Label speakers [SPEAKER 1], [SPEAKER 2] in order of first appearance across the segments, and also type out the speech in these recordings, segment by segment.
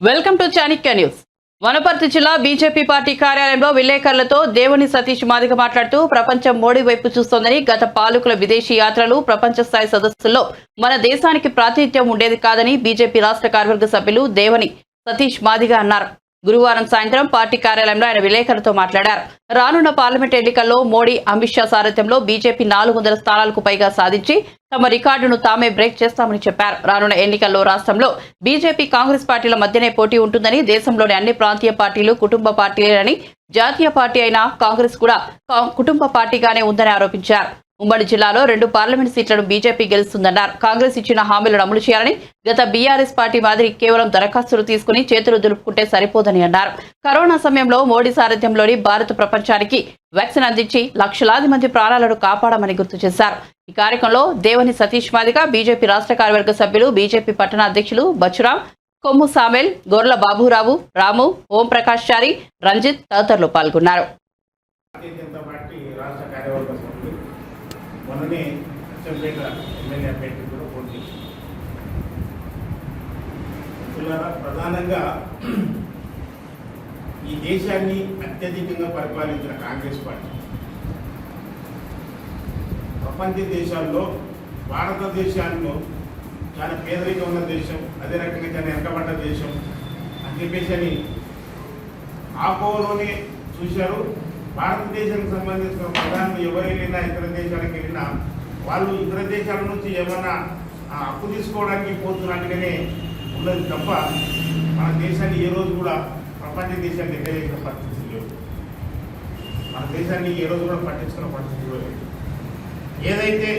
[SPEAKER 1] Welcome to Chanakya news. Wanaparthy జిల్లా BJP party కార్యాలయంలో విలేకరులతో దేవుని సతీష్ మాదిగ మాట్లాడుతూ ప్రపంచం మోడీ వైపు చూస్తోందని గత పాలకుల విదేశీ యాత్రలు ప్రపంచ స్థాయి సదస్సుల్లో మన దేశానికి ప్రాతినిధ్యం ఉండేది కాదని బీజేపీ రాష్ట్ర కార్యవర్గ సభ్యులు దేవని సతీష్ మాదిగ అన్నారు. గురువారం సాయంత్రం పార్టీ కార్యాలయంలో ఆయన విలేకరులతో మాట్లాడారు. రానున్న పార్లమెంట్ ఎన్నికల్లో మోడీ అమిత్ షా సారథ్యంలో బీజేపీ నాలుగు వందల స్థానాలకు పైగా సాధించి తమ రికార్డును తామే బ్రేక్ చేస్తామని చెప్పారు. రానున్న ఎన్నికల్లో రాష్ట్రంలో బీజేపీ కాంగ్రెస్ పార్టీల మధ్యనే పోటీ ఉంటుందని దేశంలోని అన్ని ప్రాంతీయ పార్టీలు కుటుంబ పార్టీలేనని జాతీయ పార్టీ అయిన కాంగ్రెస్ కూడా కుటుంబ పార్టీగానే ఉందని ఆరోపించారు. ఉమ్మడి జిల్లాలో రెండు పార్లమెంట్ సీట్లను బీజేపీ గెలుస్తుందన్నారు. కాంగ్రెస్ ఇచ్చిన హామీలను అమలు చేయాలని గత బీఆర్ఎస్ పార్టీ మాదిరి కేవలం దరఖాస్తులు తీసుకుని చేతులు దులుపుకుంటే సరిపోదని అన్నారు. కరోనా సమయంలో మోడీ సారథ్యంలోని భారత ప్రపంచానికి వ్యాక్సిన్ అందించి లక్షలాది మంది ప్రాణాలను కాపాడమని గుర్తు చేశారు. ఈ కార్యక్రమంలో దేవని సతీష్ మాదిక బీజేపీ రాష్ట్ర కార్యవర్గ సభ్యులు బీజేపీ పట్టణ అధ్యక్షులు బచ్చురాం కొమ్ము సామెల్ గొర్ల బాబురావు రాము ఓంప్రకాష్ చారి రంజిత్ తదితరులు పాల్గొన్నారు.
[SPEAKER 2] మొన్ననే అచ్చంపేట ఎమ్మెల్యే అభ్యర్థి కూడా పోటీ చేశారు. ప్రధానంగా ఈ దేశాన్ని అత్యధికంగా పరిపాలించిన కాంగ్రెస్ పార్టీ ప్రపంచ దేశాల్లో భారతదేశాల్లో చాలా పేదరికం ఉన్న దేశం అదే రకంగా చాలా వెనకబడ్డ దేశం అని చెప్పేసి అని ఆ చూశారు భారతదేశానికి సంబంధించిన ప్రధానులు ఎవరైనా ఇతర దేశాలకు వెళ్ళినా వాళ్ళు ఇతర దేశాల నుంచి ఏమైనా ఆ, అప్పు తీసుకోవడానికి పోతున్నట్టుగానే ఉన్నది తప్ప మన దేశాన్ని ఏ రోజు కూడా ప్రపంచ దేశాన్ని ఎక్కలేసిన పరిస్థితి లేవు మన దేశాన్ని ఏ రోజు కూడా పట్టించుకున్న పరిస్థితి లేదు. ఏదైతే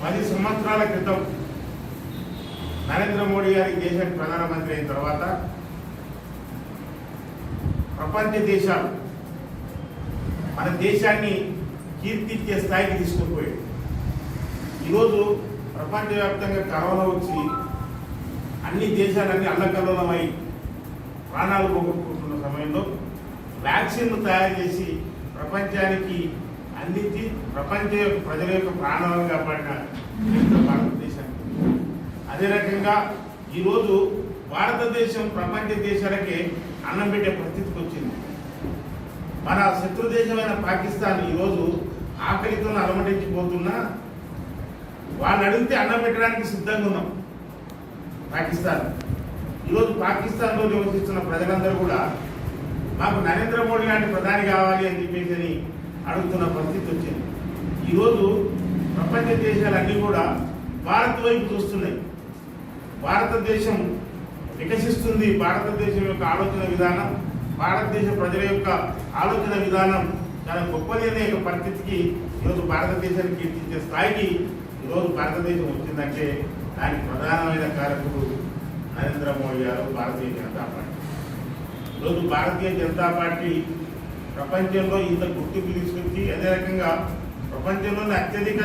[SPEAKER 2] పది సంవత్సరాల క్రితం నరేంద్ర మోడీ గారి దేశానికి ప్రధానమంత్రి అయిన తర్వాత ప్రపంచ దేశాలు మన దేశాన్ని కీర్తించే స్థాయికి తీసుకుపోయాడు ఈరోజు ప్రపంచవ్యాప్తంగా కరోనా వచ్చి అన్ని దేశాలన్నీ అల్లకల్లోలమై ప్రాణాలు పోగొట్టుకుంటున్న సమయంలో వ్యాక్సిన్లు తయారు చేసి ప్రపంచానికి అందించి ప్రపంచ యొక్క ప్రజల యొక్క ప్రాణాలను కాపాడిన భారతదేశానికి అదే రకంగా ఈరోజు భారతదేశం ప్రపంచ దేశాలకే అన్నం పెట్టే పరిస్థితికి వచ్చింది. మన శత్రు దేశమైన పాకిస్తాన్ ఈరోజు ఆకలితో అలమటించిపోతున్నా వాళ్ళు అడిగితే అన్నం పెట్టడానికి సిద్ధంగా ఉన్నాం. పాకిస్తాన్. ఈరోజు పాకిస్తాన్లో నివసిస్తున్న ప్రజలందరూ కూడా మాకు నరేంద్ర మోడీ లాంటి ప్రధాని కావాలి అని చెప్పేసి అని అడుగుతున్న పరిస్థితి వచ్చింది. ఈరోజు ప్రపంచ దేశాలన్నీ కూడా భారత్ వైపు చూస్తున్నాయి. భారతదేశం వికసిస్తుంది భారతదేశం యొక్క ఆలోచన విధానం భారతదేశ ప్రజల యొక్క ఆలోచన విధానం చాలా గొప్పది అనే పరిస్థితికి ఈరోజు భారతదేశాన్ని కీర్తించే స్థాయికి ఈరోజు భారతదేశం వచ్చిందంటే దానికి ప్రధానమైన కారకుడు నరేంద్ర మోడీ గారు భారతీయ జనతా పార్టీ. ఈరోజు భారతీయ జనతా పార్టీ ప్రపంచంలో ఇంత గుర్తింపు తీసుకొచ్చి అదే రకంగా ప్రపంచంలోనే అత్యధిక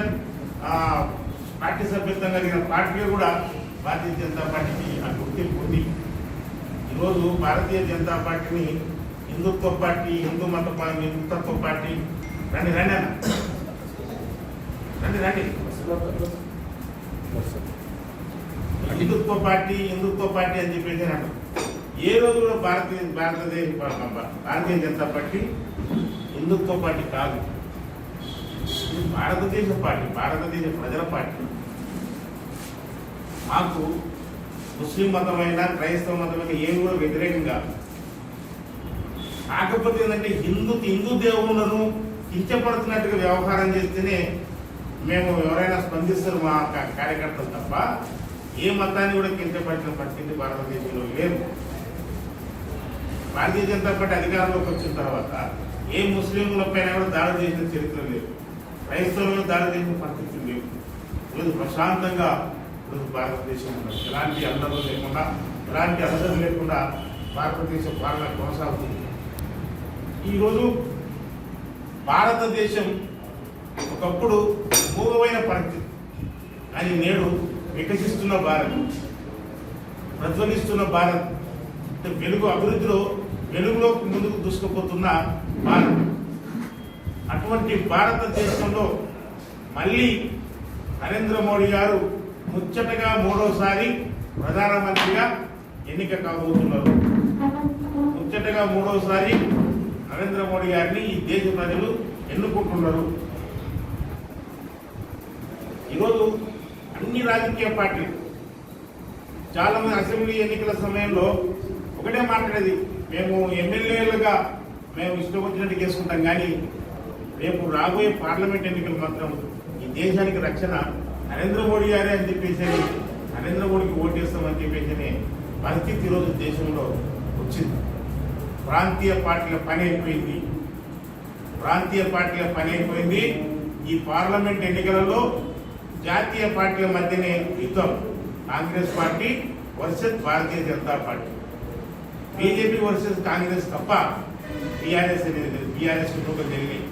[SPEAKER 2] పార్టీ సభ్యత్వం కలిగిన పార్టీ కూడా భారతీయ జనతా పార్టీకి ఆ గుర్తింపు ఉంది ఈరోజు భారతీయ జనతా పార్టీని హిందుత్వ పార్టీ హిందూ మత పా- హిందుత్వ పార్టీ. రండి రండి అన్న. రండి రండి. హిందుత్వ పార్టీ హిందుత్వ పార్టీ అని చెప్పేసి అని ఏ రోజు కూడా భారతీయ భారతదేశ భారతీయ జనతా పార్టీ హిందుత్వ పార్టీ కాదు. భారతదేశ పార్టీ భారతదేశ ప్రజల పార్టీ. మాకు ముస్లిం మతమైన క్రైస్తవ మతమైన ఏమి కూడా వ్యతిరేకం కాదు. కాకపోతే ఏంటంటే హిందూ హిందూ దేవుళ్ళను కించపడుతున్నట్టుగా వ్యవహారం చేస్తేనే మేము ఎవరైనా స్పందిస్తారు మా కా- కార్యకర్తలు తప్ప ఏ మతాన్ని కూడా కించపడిన పరిస్థితి భారతదేశంలో లేదు. భారతీయ జనతా పార్టీ అధికారంలోకి వచ్చిన తర్వాత ఏ ముస్లింల పైన కూడా దాడి చేసిన చరిత్ర లేదు. క్రైస్తవులు దాడి చేసిన పరిస్థితి లేదు. లేదు ప్రశాంతంగా ఈరోజు భారతదేశం ఎలాంటి అల్లర్లు లేకుండా ఎలాంటి అల్లర్లు లేకుండా భారతదేశ పాలన కొనసాగుతుంది. ఈరోజు భారతదేశం ఒకప్పుడు మూగమైన పరిస్థితి. కానీ నేడు వికసిస్తున్న భారత్ ప్రజ్వలిస్తున్న భారత్ అంటే వెలుగు అభివృద్ధిలో వెలుగులో ముందుకు దూసుకుపోతున్న భారత్. అటువంటి భారతదేశంలో మళ్ళీ నరేంద్ర మోడీ గారు ముచ్చటగా మూడోసారి ప్రధానమంత్రిగా ఎన్నిక కాబోతున్నారు. ముచ్చటగా మూడోసారి నరేంద్ర మోడీ గారిని ఈ దేశ ప్రజలు ఎన్నుకుంటున్నారు. ఈరోజు అన్ని రాజకీయ పార్టీలు చాలామంది అసెంబ్లీ ఎన్నికల సమయంలో ఒకటే మాట్లాడేది మేము ఎమ్మెల్యేలుగా మేము ఇష్టం వచ్చినట్టు చేసుకుంటాం కానీ రేపు రాబోయే పార్లమెంట్ ఎన్నికలు మాత్రం ఈ దేశానికి రక్షణ నరేంద్ర మోడీ గారే అని చెప్పేసి నరేంద్ర మోడీకి చేస్తామని చెప్పేసి పరిస్థితి ఈరోజు దేశంలో వచ్చింది. ప్రాంతీయ పార్టీల పని అయిపోయింది. ప్రాంతీయ పార్టీల పని అయిపోయింది. ఈ పార్లమెంట్ ఎన్నికలలో జాతీయ పార్టీల మధ్యనే యుద్ధం. Congress party versus Bharatiya Janata party. BJP versus Congress తప్ప టీఆర్ఎస్ అనేది బీఆర్ఎస్ టీఆర్ఎస్ కుటుంబం జరిగాయి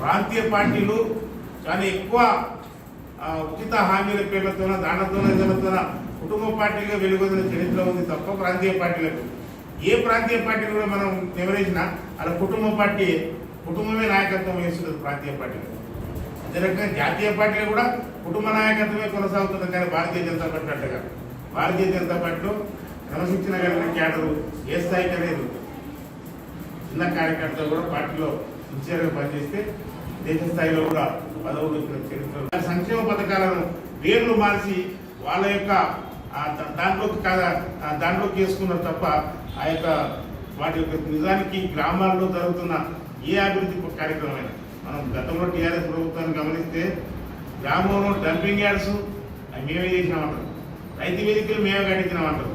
[SPEAKER 2] ప్రాంతీయ పార్టీలు చాలా ఎక్కువ ఉచిత హామీల పేర్లతోన దానతోన ఇతరులతోన కుటుంబ పార్టీగా వెలుగొందిన చరిత్ర ఉంది తప్ప ప్రాంతీయ పార్టీలకు. ఏ ప్రాంతీయ పార్టీ కూడా మనం వివరించినా అలా కుటుంబ పార్టీ కుటుంబమే నాయకత్వం వహిస్తుంది ప్రాంతీయ పార్టీలు. అదే రకంగా జాతీయ పార్టీలు కూడా కుటుంబ నాయకత్వమే కొనసాగుతుంది కానీ భారతీయ జనతా పార్టీ అట్టగా భారతీయ జనతా పార్టీలో క్రమశిక్షణ కలిగిన క్యాడరు ఏ స్థాయికి అనేది చిన్న కార్యకర్తలు కూడా పార్టీలో సిన్సియర్గా పనిచేస్తే దేశ స్థాయిలో కూడా పదవులు చరిత్ర సంక్షేమ పథకాలను పేర్లు మార్చి వాళ్ళ యొక్క దాంట్లోకి కాదా దాంట్లోకి వేసుకున్నారు తప్ప ఆ యొక్క వాటి యొక్క నిజానికి గ్రామాల్లో జరుగుతున్న ఏ అభివృద్ధి కార్యక్రమమైన. మనం గతంలో టీఆర్ఎస్ ప్రభుత్వాన్ని గమనిస్తే గ్రామంలో డంపింగ్ యార్డ్స్ మేమే చేసినామంటారు. రైతు వేదికలు మేమే కట్టించినామంటారు.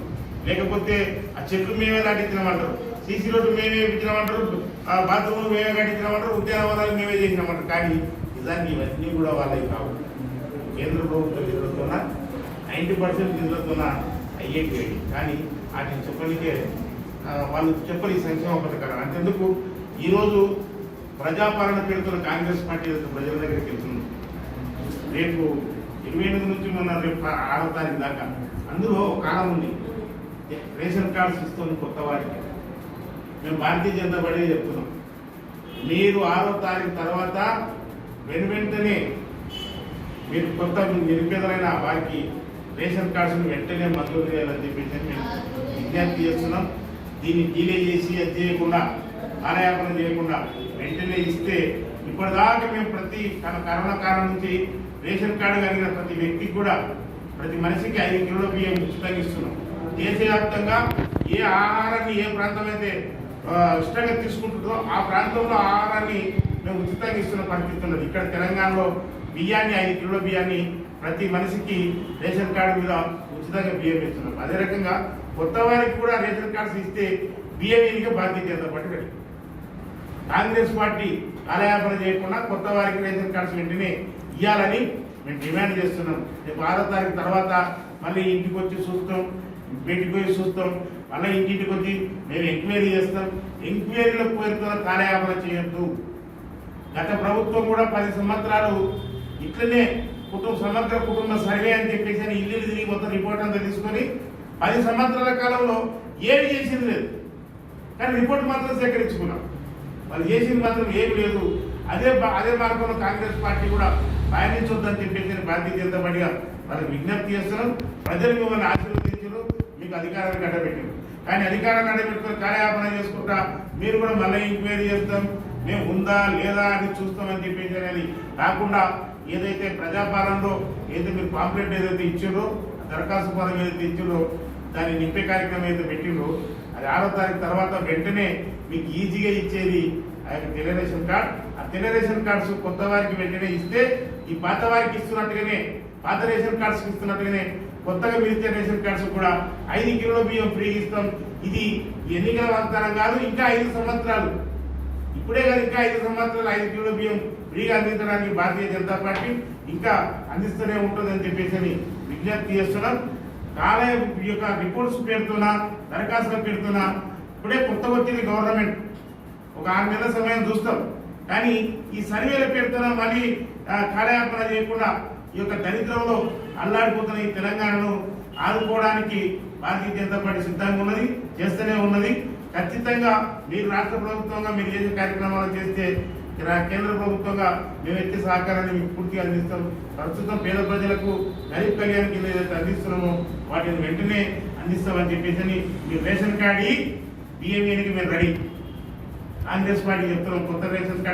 [SPEAKER 2] లేకపోతే ఆ చెట్లు మేమే దాటించినామంటారు సీసీ రోడ్డు మేమే పెట్టినామంటారు. ఆ బాత్రూమ్ మేమే కట్టించినామంటారు ఉద్యానవనాలు మేమే చేసినామంటారు కానీ నిజానికి ఇవన్నీ కూడా వాళ్ళవి కావు కేంద్ర ప్రభుత్వ నిధులతోన నైంటీ పర్సెంట్ నిధులతోన అయ్యేటి కానీ వాటిని చెప్పనికే వాళ్ళు చెప్పని సంక్షేమ పథకాలు. అంతెందుకు? ఈరోజు ప్రజాపాలన పెడుతున్న కాంగ్రెస్ పార్టీ ప్రజల దగ్గరికి వెళ్తుంది రేపు ఇరవై ఎనిమిది నుంచి మొన్న రేపు ఆరో తారీఖు దాకా అందులో ఒక కాలం ఉంది. రేషన్ కార్డ్స్ ఇస్తుంది కొత్త వారికి మేము భారతీయ జనతా పార్టీ చెప్తున్నాం. మీరు ఆరో తారీఖు తర్వాత వెను వెంటనే మీరు కొత్త నిరుపేదలైన వారికి రేషన్ కార్డ్స్ని వెంటనే మంజూరు చేయాలని చెప్పేసి మేము విజ్ఞప్తి చేస్తున్నాం. దీన్ని డీలే చేసి అది చేయకుండా కాలయాపన చేయకుండా వెంటనే ఇస్తే ఇప్పటిదాకా మేము ప్రతి తన కరోనా కాలం నుంచి రేషన్ కార్డు కలిగిన ప్రతి వ్యక్తికి కూడా ప్రతి మనిషికి ఐదు కిలోల బియ్యం ఉచితంగా ఇస్తున్నాం. దేశవ్యాప్తంగా ఏ ఆహారాన్ని ఏ ప్రాంతం అయితే ఇష్టంగా తీసుకుంటుందో ఆ ప్రాంతంలో ఆహారాన్ని మేము ఉచితంగా ఇస్తున్న పరిస్థితి ఉన్నది. ఇక్కడ తెలంగాణలో బియ్యాన్ని ఐదు కిలోల బియ్యాన్ని ప్రతి మనిషికి రేషన్ కార్డు మీద ఉచితంగా బియ్యం ఇస్తున్నాం అదే రకంగా కొత్త వారికి కూడా రేషన్ కార్డ్స్ ఇస్తే బియ్యం బాధ్యత భారతీయ జనతా పార్టీ కాంగ్రెస్ పార్టీ కాలయాపన చేయకుండా కొత్త వారికి రేషన్ కార్డ్స్ వెంటనే ఇవ్వాలని మేము డిమాండ్ చేస్తున్నాం. రేపు ఆరో తారీఖు తర్వాత మళ్ళీ ఇంటికి వచ్చి చూస్తాం. ఇంటికి పోయి చూస్తాం. మళ్ళీ ఇంటింటికి వచ్చి మేము ఎంక్వైరీ చేస్తాం. ఎంక్వైరీలో పేరుతో కాలయాపన చేయొద్దు. గత ప్రభుత్వం కూడా పది సంవత్సరాలు ఇట్లనే కుటుంబ సమగ్ర కుటుంబ సర్వే అని చెప్పేసి అని ఇల్లు తిరిగి మొత్తం రిపోర్ట్ అంతా తీసుకొని పది సంవత్సరాల కాలంలో ఏమి చేసింది లేదు. కానీ రిపోర్ట్ మాత్రం సేకరించుకున్నాం. వాళ్ళు చేసింది మాత్రం ఏమి లేదు. అదే బా- అదే మార్గంలో కాంగ్రెస్ పార్టీ కూడా పయనించొద్దని చెప్పేసి భారతీయ జనతా పార్టీగా వాళ్ళకి విజ్ఞప్తి చేస్తున్నాం. ప్రజలు మిమ్మల్ని ఆశీర్వదించారు మీకు అధికారాన్ని కట్టబెట్టింది. కానీ అధికారాన్ని అడ్డబెట్టుకొని కార్యాపన చేసుకుంటా మీరు కూడా మళ్ళీ ఎంక్వైరీ చేస్తాం మేము ఉందా లేదా అని చూస్తామని చెప్పేసి కాకుండా ఏదైతే ప్రజాపాలనలో ఏదైతే మీరు పాంప్లెట్ ఏదైతే ఇచ్చారో దరఖాస్తు పదం ఏదైతే ఇచ్చారో దాన్ని నింపే కార్యక్రమం ఏదైతే పెట్టిండ్రో అది ఆరో తారీఖు తర్వాత వెంటనే మీకు ఈజీగా ఇచ్చేది ఆ యొక్క తెలరేషన్ కార్డ్ ఆ తెలరేషన్ కార్డ్స్ కొత్త వారికి వెంటనే ఇస్తే ఈ పాత వారికి ఇస్తున్నట్టుగానే పాత రేషన్ కార్డ్స్కి ఇస్తున్నట్టుగానే కొత్తగా మిగతా రేషన్ కార్డ్స్ కూడా ఐదు కిలోల బియ్యం ఫ్రీ ఇస్తాం. ఇది ఎన్నికల వాగ్దానం కాదు ఇంకా ఐదు సంవత్సరాలు. ఇప్పుడే కాదు ఇంకా ఐదు సంవత్సరాలు ఐదు కిలోల బియ్యం ఫ్రీగా అందించడానికి భారతీయ జనతా పార్టీ ఇంకా అందిస్తూనే ఉంటుందని చెప్పేసి అని విజ్ఞప్తి చేస్తున్నాం. కాలేయం యొక్క రిపోర్ట్స్ పెడుతున్నా దరఖాస్తుల పెడుతున్నా ఇప్పుడే కొత్త వచ్చింది గవర్నమెంట్. ఒక ఆరు నెలల సమయం చూస్తాం. కానీ ఈ సర్వేల పేరుతోన మళ్ళీ కార్యాపణ చేయకుండా ఈ యొక్క దరిద్రంలో అల్లాడిపోతున్న ఈ తెలంగాణను ఆదుకోవడానికి భారతీయ జనతా పార్టీ సిద్ధంగా ఉన్నది చేస్తూనే ఉన్నది. ఖచ్చితంగా మీరు రాష్ట్ర ప్రభుత్వంగా మీరు చేసే కార్యక్రమాలు చేస్తే కేంద్ర ప్రభుత్వంగా మేము ఎత్తే సహకారాన్ని మీకు పూర్తిగా అందిస్తాం. ప్రస్తుతం పేద ప్రజలకు గరీబ్ కళ్యాణ్ కింద ఏదైతే అందిస్తున్నామో వాటిని వెంటనే అందిస్తామని చెప్పేసి మీరు రేషన్ కార్డు ఇయ్యి, బియ్యం మేము రెడీ. కాంగ్రెస్ పార్టీ చెప్తున్నాం కొత్త రేషన్ కార్డు